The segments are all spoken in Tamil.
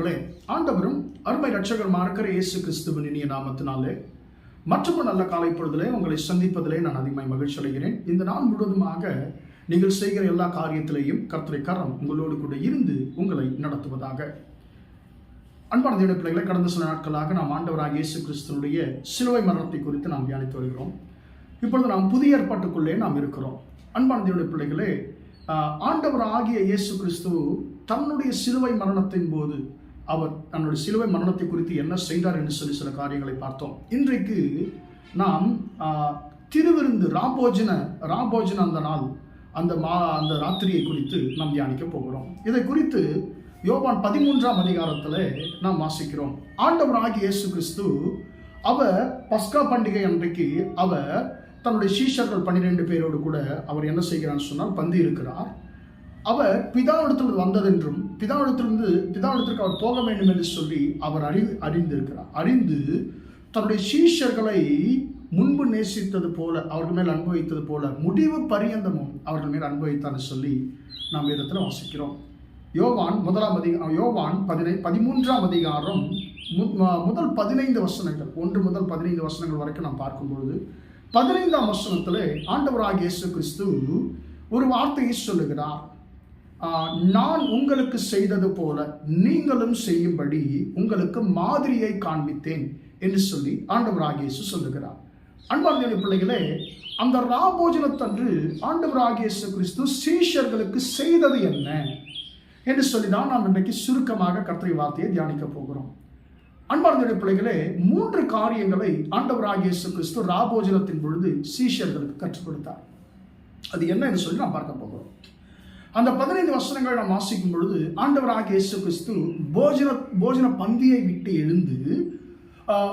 பிரியமானவர்களே ஆண்டவரும் அருமை ரட்சகருமா இருக்கிற இயேசு கிறிஸ்துவின் இனிய நாமத்தினாலே மற்றும் நல்ல காலை பொழுதிலே உங்களை சந்திப்பதிலே நான் அதிகமாக மகிழ்ச்சி அடைகிறேன். இந்த நாள் முழுவதுமாக நீங்கள் செய்கிற எல்லா காரியத்திலேயும் கர்த்தரை கரம் உங்களோடு கூட இருந்து உங்களை நடத்துவதாக. அன்பான தேவ பிள்ளைகளை கடந்த சில நாட்களாக நாம் ஆண்டவராக இயேசு கிறிஸ்துவனுடைய சிலுவை மரணத்தை குறித்து நாம் தியானித்து வருகிறோம். இப்பொழுது நாம் புதிய ஏற்பாட்டுக்குள்ளே நாம் இருக்கிறோம். அன்பான தேவ பிள்ளைகளே ஆண்டவர் ஆகிய இயேசு கிறிஸ்து தன்னுடைய சிலுவை மரணத்தின் போது அவர் தன்னுடைய சிலுவை மரணத்தை குறித்து என்ன செய்தார் என்று சொல்லி சில காரியங்களை பார்த்தோம். இன்றைக்கு நாம் திருவிருந்து ராபோஜன ராபோஜன அந்த நாள் அந்த மா அந்த ராத்திரியை குறித்து நாம் தியானிக்க போகிறோம். இதை குறித்து யோவான் பதிமூன்றாம் அதிகாரத்தில் நாம் வாசிக்கிறோம். ஆண்டவர் ஆகிய இயேசு கிறிஸ்து அவர் பஸ்கா பண்டிகை அன்றைக்கு அவர் தன்னுடைய சீஷர்கள் பன்னிரெண்டு பேரோடு கூட அவர் என்ன செய்கிறான்னு சொன்னால் பந்தி இருக்கிறார் அவர் பிதாவிடத்தில் வந்ததென்றும் பிதாவிடத்திலிருந்து பிதாவிடத்திற்கு அவர் போக வேண்டும் என்று சொல்லி அவர் அறி அறிந்திருக்கிறார். அறிந்து தன்னுடைய சீஷர்களை முன்பு நேசித்தது போல அவர்கள் மேல் அனுபவித்தது வைத்தது போல முடிவு பரியந்தமும் அவர்கள் மேல் அனுபவித்தான்னு சொல்லி நாம் வேதத்தில் வாசிக்கிறோம். யோவான் முதலாம் அதிகாரம் யோவான் பதினை பதிமூன்றாம் அதிகாரம் முதல் பதினைந்து வசனங்கள் ஒன்று முதல் பதினைந்து வசனங்கள் வரைக்கும் நாம் பார்க்கும்பொழுது பதினைந்தாம் வசனத்தில் ஆண்டவராக இயேசு கிறிஸ்து ஒரு வார்த்தையை சொல்லுகிறார். நான் உங்களுக்கு செய்தது போல நீங்களும் செய்யும்படி உங்களுக்கு மாதிரியை காண்பித்தேன் என்று சொல்லி ஆண்டவராகிய இயேசு சொல்லுகிறார். அன்பார்ந்த பிள்ளைகளே அந்த ராபோஜனத்தன்று ஆண்டவராகிய இயேசு கிறிஸ்து சீஷர்களுக்கு செய்தது என்ன என்று சொல்லி தான் நாம் இன்றைக்கு சுருக்கமாக கர்த்தரை வார்த்தையை தியானிக்க போகிறோம். அன்பார்ந்த பிள்ளைகளே மூன்று காரியங்களை ஆண்டவராகிய இயேசு கிறிஸ்து ராபோஜனத்தின் பொழுது சீஷர்களுக்கு கற்றுக் கொடுத்தார். அது என்ன என்று சொல்லி நாம் பார்க்க போகிறோம். அந்த பதினைந்து வசனங்கள் நாம் வாசிக்கும் பொழுது ஆண்டவராக இயேசு கிறிஸ்து போஜன போஜன பந்தியை விட்டு எழுந்து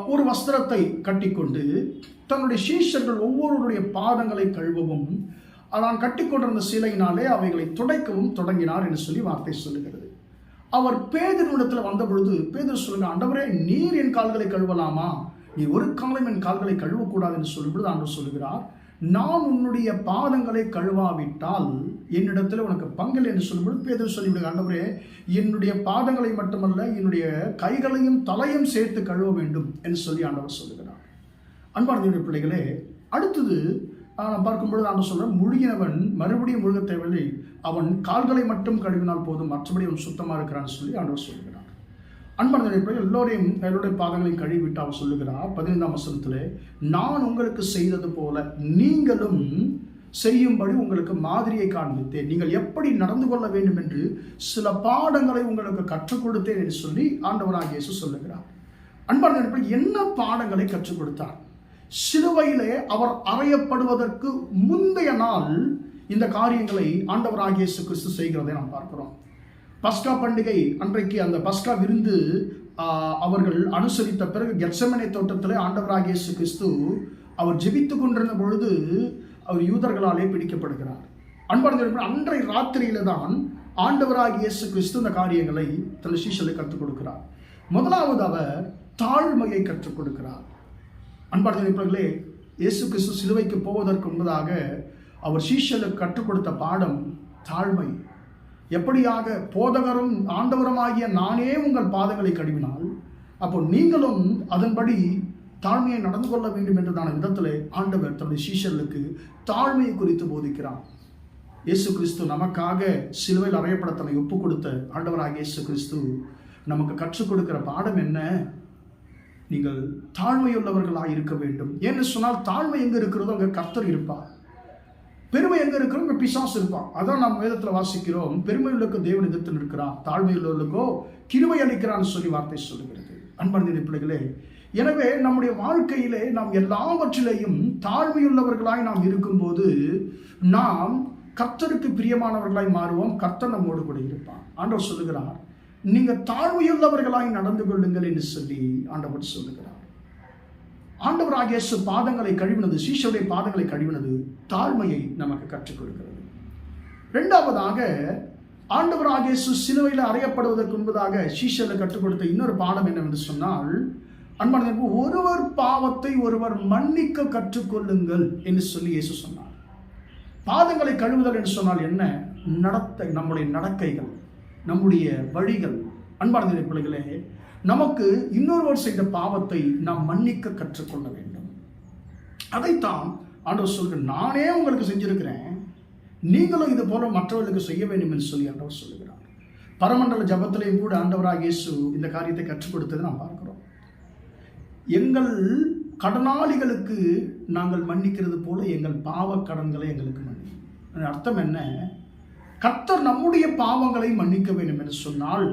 ஒரு வஸ்திரத்தை கட்டிக்கொண்டு தன்னுடைய சீஷர்கள் ஒவ்வொருவருடைய பாதங்களை கழுவவும் நான் கட்டிக்கொண்டிருந்த சிலையினாலே அவைகளை துடைக்கவும் தொடங்கினார் என்று சொல்லி வார்த்தை சொல்லுகிறது. அவர் பேதரிடத்தில் வந்த பொழுது பேதர் சொல்லுங்க ஆண்டவரே நீர் என் கால்களை கழுவலாமா? நீ ஒரு காலம் என் கால்களை கழுவக்கூடாது என்று சொல்லும்பொழுது ஆண்டவர் சொல்லுகிறார் நான் உன்னுடைய பாதங்களை கழுவாவிட்டால் என்னிடத்தில் உனக்கு பங்கில் என்று சொல்லும்போது பேதர் சொல்லிவிடுங்க ஆண்டவரே என்னுடைய பாதங்களை மட்டுமல்ல என்னுடைய கைகளையும் தலையும் சேர்த்து கழுவ வேண்டும் என்று சொல்லி ஆண்டவர் சொல்லுகிறார். அன்பார்ந்த பிள்ளைகளே அடுத்தது நான் பார்க்கும்பொழுது நான் சொல்கிறேன் முழுகினவன் மறுபடியும் முழுக தேவையில்லை. அவன் கால்களை மட்டும் கழுவினால் போதும். மற்றபடி அவன் சுத்தமாக இருக்கிறான்னு சொல்லி ஆண்டவர் சொல்லுவார் அன்பான பிள்ளைகள் எல்லோரையும் எல்லோருடைய பாதங்களையும் கழுவிட்டு அவர் சொல்லுகிறார் பதினைந்தாம் வசனத்தில் நான் உங்களுக்கு செய்தது போல நீங்களும் செய்யும்படி உங்களுக்கு மாதிரியை காண்பித்தேன். நீங்கள் எப்படி நடந்து கொள்ள வேண்டும் என்று சில பாடங்களை உங்களுக்கு கற்றுக் கொடுத்தேன் என்று சொல்லி ஆண்டவராக இயேசு சொல்லுகிறார். அன்பான நண்பர்களே, என்ன பாடங்களை கற்றுக் கொடுத்தார்? சிலுவையிலே அவர் அறையப்படுவதற்கு முந்தைய நாள் இந்த காரியங்களை ஆண்டவராக இயேசு கிறிஸ்து செய்கிறதை நாம் பார்க்கிறோம். பஸ்கா பண்டிகை அன்றைக்கு அந்த பஸ்கா விருந்து அவர்கள் அனுசரித்த பிறகு கெட்சமனை தோட்டத்திலே ஆண்டவராக இயேசு கிறிஸ்து அவர் ஜெபித்து கொண்டிருந்த பொழுது அவர் யூதர்களாலே பிடிக்கப்படுகிறார். அன்பார்ந்த அன்றை ராத்திரியில தான் ஆண்டவராக இயேசு கிறிஸ்து இந்த காரியங்களை தன் சீஷலை கற்றுக் கொடுக்கிறார். முதலாவது அவர் தாழ்மையை கற்றுக் கொடுக்கிறார். அன்பார்ந்த இயேசு கிறிஸ்து சிலுவைக்கு போவதற்கு முன்பதாக அவர் சீஷலுக்கு கற்றுக் கொடுத்த பாடம் தாழ்மை. எப்படியாக போதகரும் ஆண்டவருமாகிய நானே உங்கள் பாதங்களை கழுவினால் அப்போ நீங்களும் அதன்படி தாழ்மையை நடந்து கொள்ள வேண்டும் என்றதான விதத்தில் ஆண்டவர் தன்னுடைய சீஷர்களுக்கு தாழ்மையை குறித்து போதிக்கிறார். இயேசு கிறிஸ்து நமக்காக சிலுவையில் அறையப்பட தன்னை ஒப்பு கொடுத்த ஆண்டவராக இயேசு கிறிஸ்து நமக்கு கற்றுக் கொடுக்கிற பாடம் என்ன? நீங்கள் தாழ்மையுள்ளவர்களாக இருக்க வேண்டும். ஏன்னு சொன்னால் தாழ்மை எங்கே இருக்கிறதோ அங்கே கர்த்தர் இருப்பார். பெருமை எங்கே இருக்கிறோம்? இங்க பிசாசு இருப்பான். அதான் நாம் வேதத்தில் வாசிக்கிறோம். பெருமையுள்ளக்கு தேவன் எதிர்த்து நிற்கிறான். தாழ்மையுள்ளவர்களுக்கோ கிருமை அளிக்கிறான்னு சொல்லி வார்த்தை சொல்லுகிறது. அன்பர்ந்த பிள்ளைகளே எனவே நம்முடைய வாழ்க்கையிலே நாம் எல்லாவற்றிலேயும் தாழ்மையுள்ளவர்களாய் நாம் இருக்கும்போது நாம் கர்த்தருக்கு பிரியமானவர்களாய் மாறுவோம். கர்த்தர் நம்மோடு கூட இருப்பான் ஆண்டவர் சொல்லுகிறார் நீங்கள் தாழ்மையுள்ளவர்களாய் நடந்து கொள்ளுங்கள் என்று சொல்லி ஆண்டவர் சொல்லுகிறார். ஆண்டவராக இயேசு பாதங்களை கழுவினது சீஷருடைய பாதங்களை கழுவினது தாழ்மையை நமக்கு கற்றுக் கொடுக்கிறது. ரெண்டாவதாக ஆண்டவராக இயேசு சிலுவையில் அறையப்படுவதற்கு முன்பதாக சீஷரில் கற்றுக் கொடுத்த இன்னொரு பாடம் என்னவென்று சொன்னால் அன்பான ஒருவர் பாவத்தை ஒருவர் மன்னிக்க கற்றுக்கொள்ளுங்கள் என்று சொல்லி இயேசு சொன்னார். பாதங்களை கழுவுதல் என்று சொன்னால் என்ன? நடத்தை நம்முடைய நடக்கைகள் நம்முடைய வழிகள் அன்பார்ந்த பிள்ளைகளே நமக்கு இன்னொருவர் செய்த பாவத்தை நாம் மன்னிக்க கற்றுக்கொள்ள வேண்டும். அதைத்தான் ஆண்டவர் சொல்கிற நானே உங்களுக்கு செஞ்சிருக்கிறேன். நீங்களும் இது போல மற்றவர்களுக்கு செய்ய வேண்டும் என்று சொல்லி ஆண்டவர் சொல்லுகிறார் பரமண்டல ஜபத்திலையும் கூட ஆண்டவராக இயேசு இந்த காரியத்தை கற்றுக் கொடுத்ததை நாம் பார்க்கிறோம். எங்கள் கடனாளிகளுக்கு நாங்கள் மன்னிக்கிறது போல எங்கள் பாவ கடன்களை எங்களுக்கு மன்னி அர்த்தம் என்ன? கர்த்தர் நம்முடைய பாவங்களை மன்னிக்க வேண்டும் என்று சொன்னால்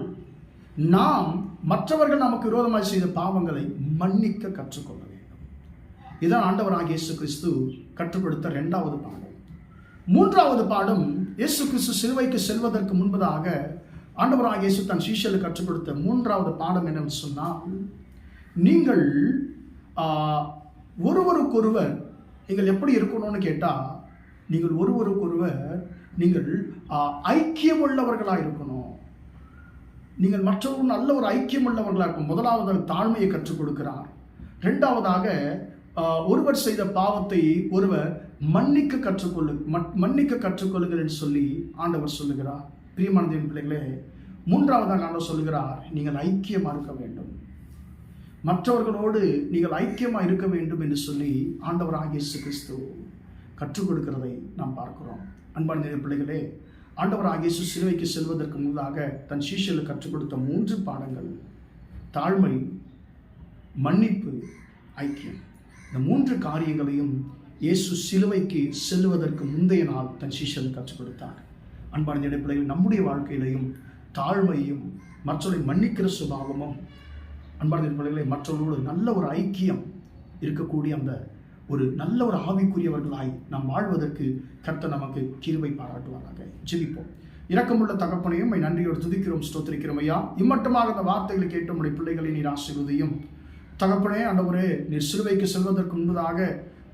நாம் மற்றவர்கள் நமக்கு விரோதமாக செய்த பாவங்களை மன்னிக்க கற்றுக்கொள்ள வேண்டும். இதான் ஆண்டவராக இயேசு கிறிஸ்து கற்றுக்கொடுத்த ரெண்டாவது இரண்டாவது பாடம். மூன்றாவது பாடம் இயேசு கிறிஸ்து சிலுவைக்கு செல்வதற்கு முன்பதாக ஆண்டவராக இயேசு தன் சீஷலுக்கு கற்றுக் கொடுத்த மூன்றாவது பாடம் என்னன்னு சொன்னால் நீங்கள் ஒருவருக்கொருவர் நீங்கள் எப்படி இருக்கணும்னு கேட்டால் நீங்கள் ஒருவருக்கொருவர் நீங்கள் ஐக்கியமுள்ளவர்களாக இருக்கணும். நீங்கள் மற்றவர்கள் நல்ல ஒரு ஐக்கியம் உள்ளவர்களாக இருக்கும். முதலாவது தாழ்மையை கற்றுக் கொடுக்கிறார் ரெண்டாவதாக ஒருவர் செய்த பாவத்தை ஒருவர் மன்னிக்க கற்றுக்கொள்ளு மன்னிக்க கற்றுக்கொள்ளுங்கள் என்று சொல்லி ஆண்டவர் சொல்லுகிறார். பிரியமானதின் பிள்ளைகளே மூன்றாவதாக ஆண்டவர் சொல்லுகிறார் நீங்கள் ஐக்கியமாக இருக்க வேண்டும். மற்றவர்களோடு நீங்கள் ஐக்கியமாக இருக்க வேண்டும் என்று சொல்லி ஆண்டவர் ஆகிய கிறிஸ்து கற்றுக் கொடுக்கிறதை நாம் பார்க்கிறோம். அன்பான பிள்ளைகளே ஆண்டவர் இயேசு சிலுவைக்கு செல்வதற்கு முன்னதாக தன் சீஷியில் கற்றுக் கொடுத்த மூன்று பாடங்கள். தாழ்மை மன்னிப்பு ஐக்கியம். இந்த மூன்று காரியங்களையும் இயேசு சிலுவைக்கு செல்லுவதற்கு முந்தைய நாள் தன் சீஷலுக்கு கற்றுக் கொடுத்தார் அன்பான பிள்ளைகள் நம்முடைய வாழ்க்கையிலையும் தாழ்மையும் மற்றவரை மன்னிக்கிற சுபாவமும் அன்பான பிள்ளைகளை மற்றவர்களோடு நல்ல ஒரு ஐக்கியம் இருக்கக்கூடிய அந்த ஒரு நல்ல ஒரு ஆவிக்குரியவர்களாய் நாம் வாழ்வதற்கு கர்த்தர் நமக்கு கிருவை பாராட்டுவாராக. ஜெபிப்போம். இரக்கமுள்ள தகப்பனையும் நன்றியோடு துதிக்கிறோம் ஸ்தோத்திரிக்கிறோம் ஐயா. இம்மட்டமாக அந்த வார்த்தைகளை கேட்ட உடைய பிள்ளைகளை நீர் ஆசிர்வதையும். தகப்பனே அண்டவரே நீர் சிறுவைக்கு செல்வதற்கு முன்பதாக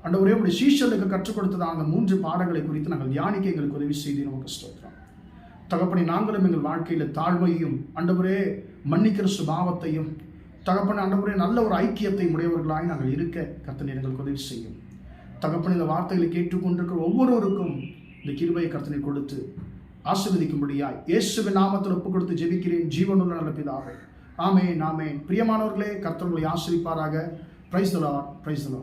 அண்டவரே உடைய சீஷர்களுக்கு கற்றுக் கொடுத்தத அந்த மூன்று பாடங்களை குறித்து நாங்கள் தியானிக்க எங்களுக்கு உதவி செய்து நமக்கு ஸ்தோத்திரம். தகப்பனை நாங்களும் எங்கள் வாழ்க்கையில் தாழ்மையும் அண்டவரே மன்னிக்கிற சுபாவத்தையும் தகப்பனை ஆண்டவரே நல்ல ஒரு ஐக்கியத்தை உடையவர்களாய் நாங்கள் இருக்க கர்த்தனை எங்களுக்கு உதவி செய்யும். தகப்பன் இந்த வார்த்தைகளை கேட்டுக்கொண்டிருக்கிற ஒவ்வொருவருக்கும் இந்த கிருபையை கர்த்தனை கொடுத்து ஆசிர்வதிக்கும்படியாய் இயேசுவின் நாமத்தில் ஒப்பு கொடுத்து ஜெபிக்கிறேன். ஜீவனுள்ள நல்ல ஆமே நாமே பிரியமானவர்களே கர்த்தர்களை ஆசிரிப்பாராக பிரைஸ் தலா பிரைஸ் தலா